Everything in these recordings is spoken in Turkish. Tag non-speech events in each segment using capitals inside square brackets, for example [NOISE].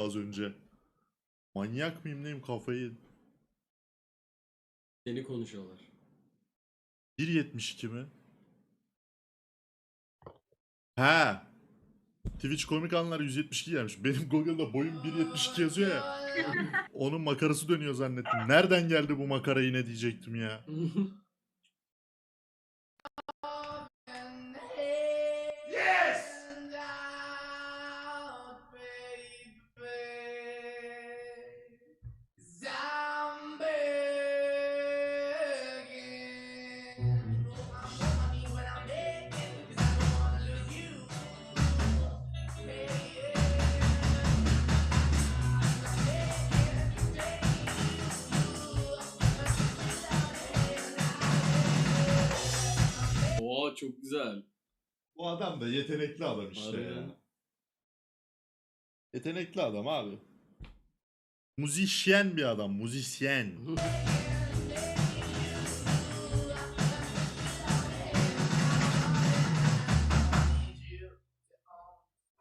az önce. Manyak mıyım neyim kafayı. Seni konuşuyorlar. 1.72 mi? He. Twitch komik anlar 172 gelmiş. Benim Google'da boyum 1.72 yazıyor ya. Onun makarası dönüyor zannettim. Nereden geldi bu makara yine diyecektim ya. [LAUGHS] çok güzel. Bu adam da yetenekli adam işte Harbiden. ya. Yetenekli adam abi. Muzisyen bir adam, muzisyen. [LAUGHS]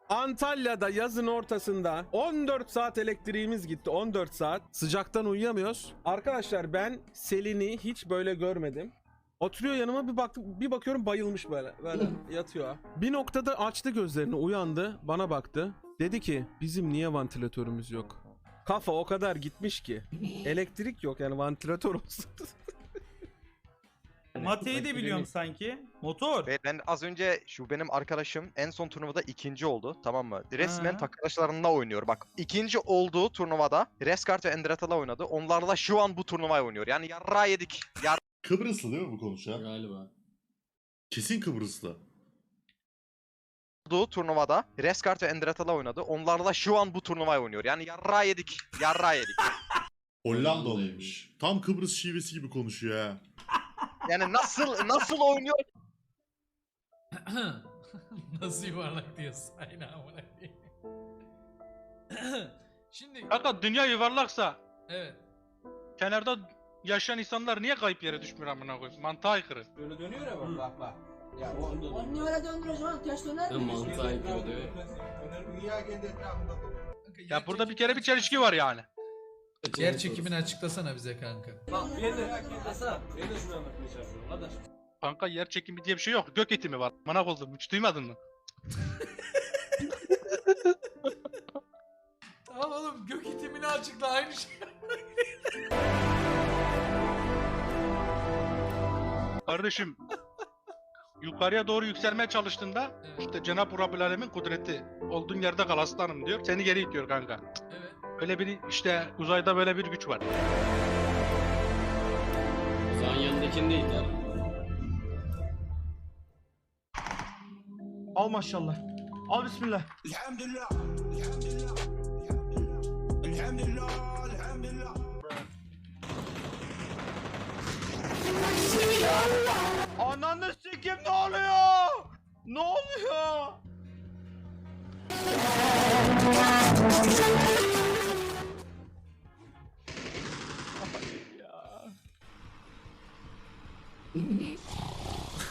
Antalya'da yazın ortasında 14 saat elektriğimiz gitti. 14 saat. Sıcaktan uyuyamıyoruz. Arkadaşlar ben Selin'i hiç böyle görmedim. Oturuyor yanıma bir bak bir bakıyorum bayılmış böyle. Böyle yatıyor. Bir noktada açtı gözlerini, uyandı, bana baktı. Dedi ki bizim niye vantilatörümüz yok? Kafa o kadar gitmiş ki. Elektrik yok yani vantilatör olsun. [LAUGHS] Mate'yi de biliyorum sanki. Motor. Ve ben az önce şu benim arkadaşım en son turnuvada ikinci oldu tamam mı? Resmen Ha. arkadaşlarında oynuyor bak. ikinci olduğu turnuvada Reskart ve Endreta'la oynadı. Onlarla şu an bu turnuvayı oynuyor. Yani yarra yedik. Yarra Kıbrıslı değil mi bu konuşan? Galiba. Kesin Kıbrıslı. olduğu turnuvada Reskart ve Endreta'la oynadı. Onlarla şu an bu turnuvayı oynuyor. Yani yarra yedik. Yarra yedik. [LAUGHS] Hollandalıymış. Tam Kıbrıs şivesi gibi konuşuyor ha. Yani nasıl nasıl oynuyor? [LAUGHS] Nasıl yuvarlak diyorsun? Aynen amına koyayım. [CLEARS THROAT] Şimdi Kanka dünya yuvarlaksa evet. kenarda yaşayan insanlar niye kayıp yere düşmüyor amına koyayım? Mantığa aykırı. Böyle dönüyor ya bak bak bak. Ya Onu niye öyle döndürüyorsun? Ters döner mi? mantığa aykırı diyor. Ya burada bir kere bir çelişki var yani. Yer çekimini açıklasana bize kanka. Kanka yer çekimi diye bir şey yok. Gök itimi var. Manak oldum. Hiç duymadın mı? [LAUGHS] Tamam oğlum gök itimini açıkla aynı şey. [LAUGHS] Kardeşim yukarıya doğru yükselmeye çalıştığında Evet. işte Cenab-ı Rabbül Alemin kudreti olduğun yerde kal aslanım diyor. Seni geri itiyor kanka. Evet. Öyle bir işte uzayda böyle bir güç var. Yanındakini de iter. Al maşallah. Al bismillah. Ananı sikim ne oluyor? Ne oluyor?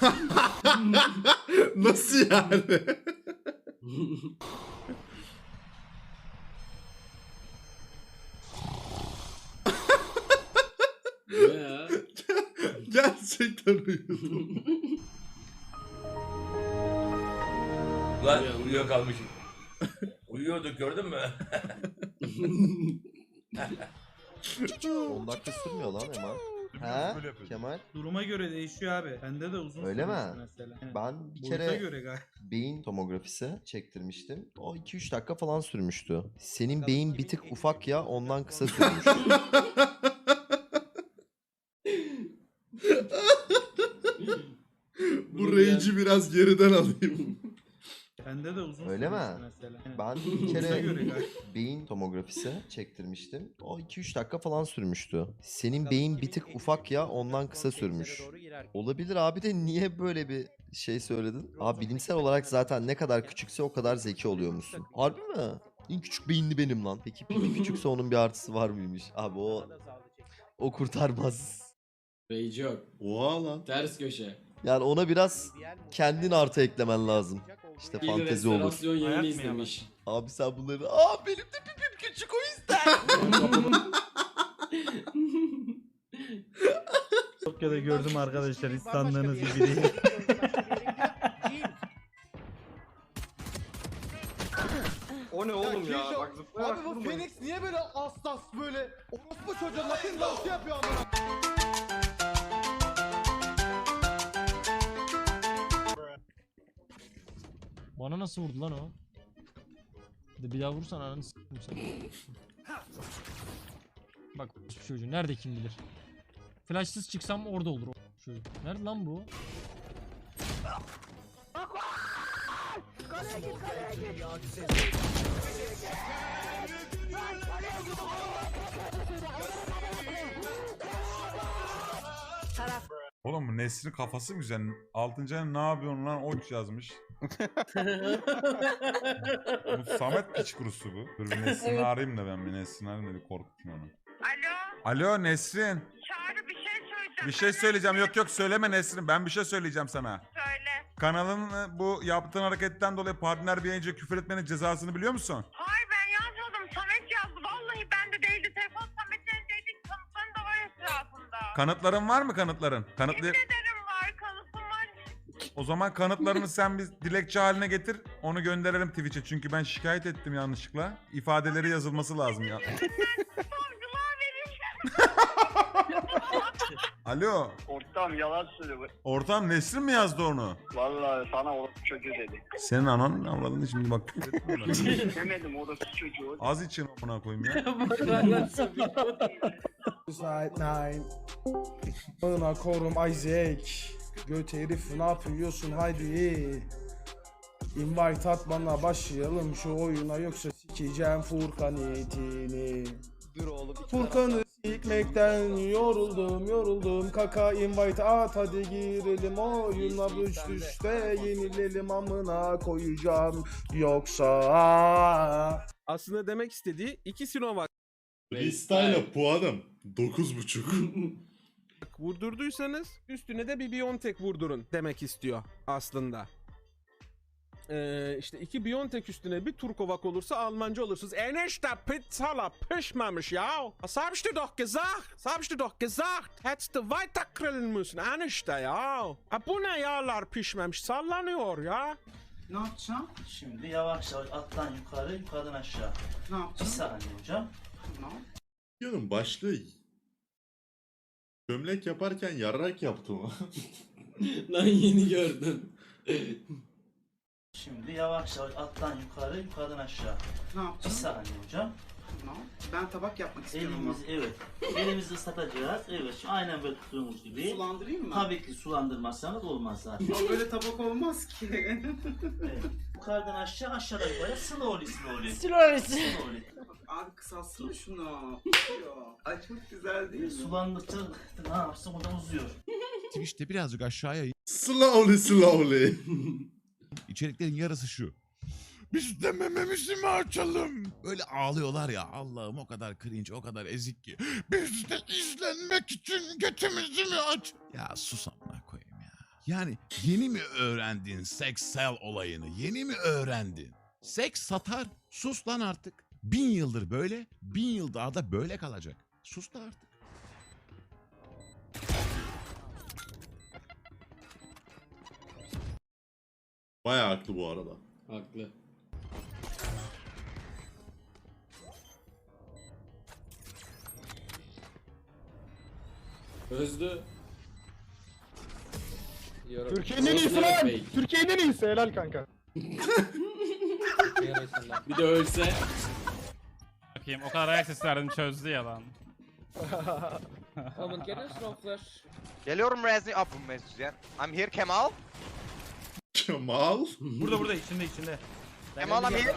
[LAUGHS] Nasıl yani? [LAUGHS] Ne ya? [LAUGHS] Gerçekten uyudum. Lan Uyandı. uyuyakalmışım. Uyuyorduk gördün mü? 10 dakika sürmüyor lan Eman. He? Kemal? Duruma göre değişiyor abi. Bende de uzun Öyle mi? mesela. Ben bir Boyuta kere göre galiba. beyin tomografisi çektirmiştim. O 2-3 dakika falan sürmüştü. Senin beyin bir tık ufak ya ondan kısa [LAUGHS] sürmüş. Bu rage'i biraz geriden alayım. Bende de uzun Öyle mi? sürmüştü mesela. Ben bir kere göre galiba. beyin tomografisi çektirmiştim. O 2-3 dakika falan sürmüştü. Senin beyin bir tık ufak ya ondan kısa sürmüş. Olabilir abi de niye böyle bir şey söyledin? Abi bilimsel olarak zaten ne kadar küçükse o kadar zeki oluyormuşsun. Harbi mi? En küçük beyinli benim lan. Peki pipi küçükse [LAUGHS] onun bir artısı var mıymış? Abi o o kurtarmaz. Rage yok. Oha lan. Ters köşe. Yani ona biraz kendin artı eklemen lazım. İşte Bir fantezi olur. restorasyon Hayat yayını mı izlemiş. Abi sen bunları... Aa benim de pipim Tokyo'da [LAUGHS] gördüm arkadaşlar hiç sandığınız gibi değil. [LAUGHS] O ne oğlum ya? Bak Abi bu Phoenix niye böyle hassas böyle orospu çocuğu latin dansı yapıyor amına? Bana nasıl vurdu lan o? Hadi bir daha vursan ananı s**tim sen. Bak şu çocuğu nerede kim bilir. Flashsız çıksam orada olur o çocuk. Nerede lan bu? Oğlum bu Nesrin kafası mı güzel? Altıncı ne yapıyorsun lan oç yazmış. [LAUGHS] bu Samet piç kurusu bu. Dur bir [LAUGHS] Nesrin'i arayayım da ben bir Nesrin'i arayayım da bir korkutayım onu. Alo, Alo Nesrin. Çağrı bir şey söyleyeceğim. Bir şey söyleyeceğim. Yok yok söyleme Nesrin. Ben bir şey söyleyeceğim sana. Söyle. Kanalın e, bu yaptığın hareketten dolayı partner bir yayıncıya küfür etmenin cezasını biliyor musun? Hayır ben Kanıtların var mı kanıtların? Kanıtlı... Yemin ederim var. Kanıtım var. O zaman kanıtlarını sen bir dilekçe haline getir. Onu gönderelim Twitch'e. Çünkü ben şikayet ettim yanlışlıkla. İfadeleri yazılması lazım ya. Savcılığa verin. [LAUGHS] Alo. Ortam yalan söylüyor. Ortam Nesrin mi yazdı onu? Vallahi sana orospu çocuğu dedi. Senin anan avradını şimdi bak. [LAUGHS] Demedim orospu çocuğu. Az için amına koyayım ya. Saat 9 Bana korum Isaac Göt herif ne yapıyorsun haydi Invite at bana başlayalım şu oyuna yoksa sikeceğim Furkan etini Dur oğlum. Furkan'ı sikmekten yoruldum yoruldum. Kaka invite at hadi girelim. Oyuna Üst üste yenilelim amına koyacağım. Yoksa Aslında demek istediği iki Sinovac Freestyle'a puanım 9.5. vurdurduysanız üstüne de bir Biontech vurdurun demek istiyor aslında. Ee, işte iki Biontech üstüne bir Turkovak olursa Almanca olursunuz. Enişte Pizzala pişmemiş ya. Das hab ich dir doch gesagt. Das hab ich dir doch gesagt. Hättest du weiter grillen müssen. Enişte ya. Ha bu ne yağlar pişmemiş sallanıyor ya. Ne yapacağım? Şimdi yavaş yavaş alttan yukarı yukarıdan aşağı Ne Bir yapacağım? saniye hocam Videonun başlığı gömlek yaparken yarrak yaptı mı? [LAUGHS] Lan yeni gördüm. [LAUGHS] Şimdi yavaş yavaş alttan yukarı yukarıdan aşağı Ne Bir yapacağım? saniye hocam Tamam. Ben tabak yapmak Elimiz evet. Elimizi ıslatacağız. Evet şu aynen böyle tuttuğumuz gibi. Sulandırayım mı? Tabii ki sulandırmazsanız olmaz zaten. Ama böyle tabak olmaz ki. evet. Yukarıdan aşağı aşağıdan yukarı slowly slowly. Slowly. Slowly. Abi kısaltsana şunu. Ay çok güzel değil mi? Sulandıkça ne yapsın o da uzuyor. Twitch'te birazcık aşağıya Slowly slowly. [LAUGHS] İçeriklerin yarısı şu. Biz de mememizi mi açalım? Böyle ağlıyorlar ya Allah'ım o kadar cringe o kadar ezik ki. Biz de izlenmek için götümüzü mü aç? Ya sus amına koyayım ya. Yani yeni mi öğrendin seksel olayını? Yeni mi öğrendin? Seks satar. Sus lan artık. Bin yıldır böyle, bin yıl daha da böyle kalacak. Sus da artık. Bayağı haklı bu arada. Haklı. Özlü. Yorum. Türkiye'nin en iyisi lan! Bey. Türkiye'nin en iyisi helal kanka. Bir de ölse. Bakayım o kadar ayak sesi verdim çözdü ya lan. Geliyorum Rezni. Bu mevzu ya. I'm here Kemal. Kemal. Burada burada içinde içinde. Kemal I'm here.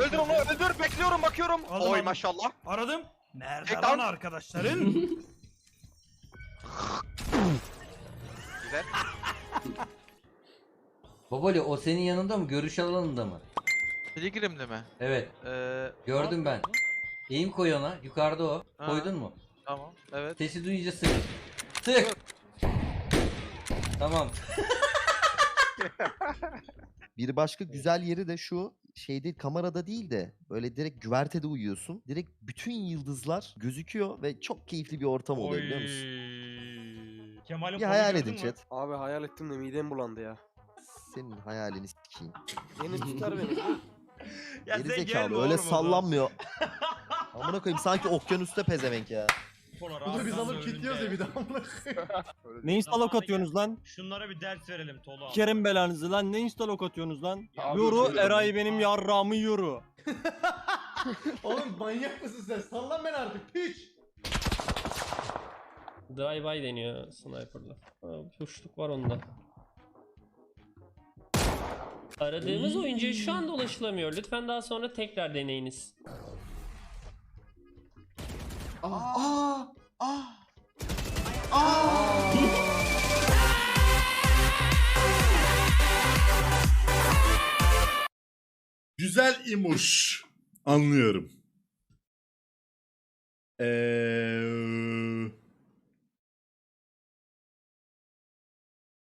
Öldür onu öldür. Bekliyorum bakıyorum. Aldım, Oy aldım. maşallah. Aradım. Nerede Tek lan arkadaşların? [LAUGHS] Güzel. Baboli o senin yanında mı? Görüş alanında mı? Pilgrim'de mi? Evet. Ee, Gördüm ben. Eğim koy ona. Yukarıda o. Ha. Koydun mu? Tamam. Evet. Sesi duyunca sık. Sık. Tamam. [LAUGHS] Bir başka güzel yeri de şu. şeyde kamerada değil de böyle direkt güvertede uyuyorsun. Direkt bütün yıldızlar gözüküyor ve çok keyifli bir ortam oluyor biliyor musun? Kemal'in Bir hayal edin chat. Abi hayal ettim de midem bulandı ya. Senin hayalini sikeyim. Deniz tutar beni. [LAUGHS] Geri zekalı öyle sallanmıyor. [LAUGHS] Amına koyayım sanki okyanusta pezevenk ya. Bu da biz alıp gidiyoruz ya bir daha. Ne instalok atıyorsunuz lan? Şunlara bir ders verelim Tolu Kerim belanızı lan ne instalok atıyorsunuz lan? Abi yoru Eray benim yarrağımı yoru. [LAUGHS] Oğlum manyak mısın sen? Sallan ben artık piç. Drive-by deniyor sniper'la. Hoşluk var onda. Aradığımız oyuncu şu anda ulaşılamıyor. Lütfen daha sonra tekrar deneyiniz. Güzel imuş. Anlıyorum. Eee